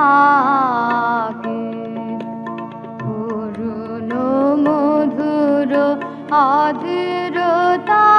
থাকে। পুরনো মধুর আদ্রতা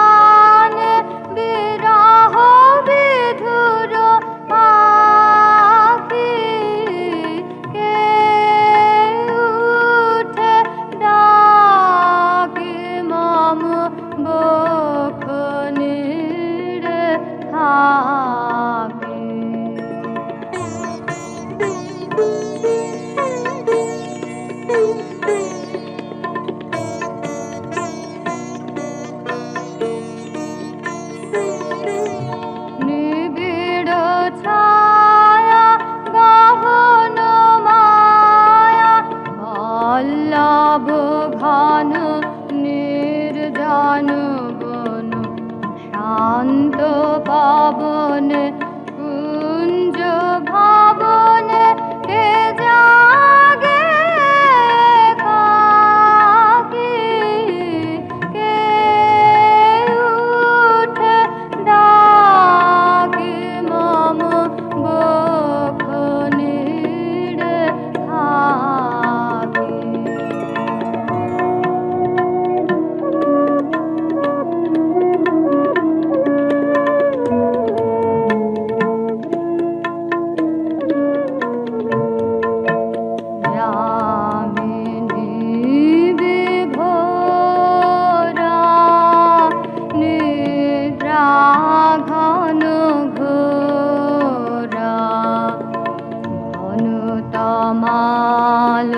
কমল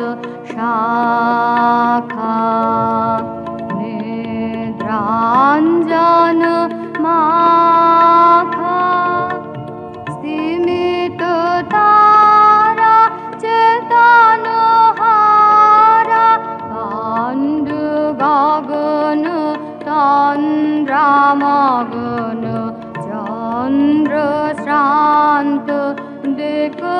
শাখা নিদ্রাঞ্জন মাখা সীমিত তারা চেতন হারা খণ্ড গগন চন্দ্রামগন চন্দ্র শ্রান্ত দেখো